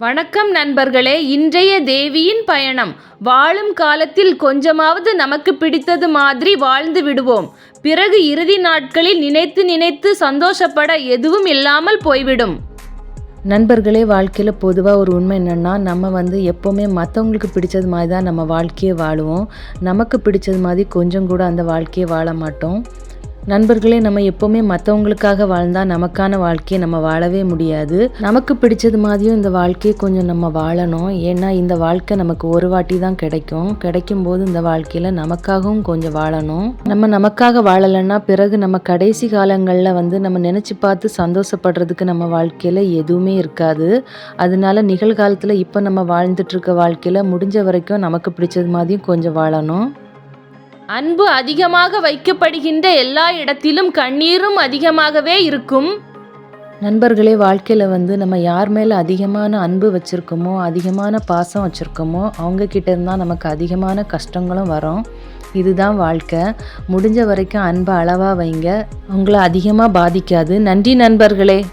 வணக்கம் நண்பர்களே இன்றைய தேவியின் பயணம். வாழும் காலத்தில் கொஞ்சமாவது நமக்கு பிடித்தது மாதிரி வாழ்ந்து விடுவோம். பிறகு இறுதி நாட்களில் நினைத்து நினைத்து சந்தோஷப்பட எதுவும் இல்லாமல் போய்விடும். நண்பர்களே வாழ்க்கையில் பொதுவாக ஒரு உண்மை என்னென்னா நம்ம வந்து எப்போவுமே மற்றவங்களுக்கு பிடிச்சது மாதிரி தான் நம்ம வாழ்க்கையை வாழுவோம். நமக்கு பிடிச்சது மாதிரி கொஞ்சம் கூட அந்த வாழ்க்கையை வாழ மாட்டோம். நண்பர்களே நம்ம எப்போவுமே மற்றவங்களுக்காக வாழ்ந்தால் நமக்கான வாழ்க்கையை நம்ம வாழவே முடியாது. நமக்கு பிடிச்சது மாதிரியும் இந்த வாழ்க்கையை கொஞ்சம் நம்ம வாழணும். ஏன்னா இந்த வாழ்க்கை நமக்கு ஒரு வாட்டி தான் கிடைக்கும். கிடைக்கும் போது இந்த வாழ்க்கையில் நமக்காகவும் கொஞ்சம் வாழணும். நம்ம நமக்காக வாழலைன்னா பிறகு நம்ம கடைசி காலங்களில் வந்து நம்ம நினச்சி பார்த்து சந்தோஷப்படுறதுக்கு நம்ம வாழ்க்கையில் எதுவுமே இருக்காது. அதனால நிகழ்காலத்தில் இப்போ நம்ம வாழ்ந்துட்டுருக்க வாழ்க்கையில் முடிஞ்ச வரைக்கும் நமக்கு பிடிச்சது மாதிரியும் கொஞ்சம் வாழணும். அன்பு அதிகமாக வைக்கப்படுகின்ற எல்லா இடத்திலும் கண்ணீரும் அதிகமாகவே இருக்கும். நண்பர்களே வாழ்க்கையில் வந்து நம்ம யார் மேலே அதிகமான அன்பு வச்சுருக்கோமோ அதிகமான பாசம் வச்சுருக்கோமோ அவங்கக்கிட்ட இருந்தால் நமக்கு அதிகமான கஷ்டங்களும் வரும். இதுதான் வாழ்க்கை. முடிஞ்ச வரைக்கும் அன்பை அளவாக வைங்க. உங்களை அதிகமாக பாதிக்காது. நன்றி நண்பர்களே.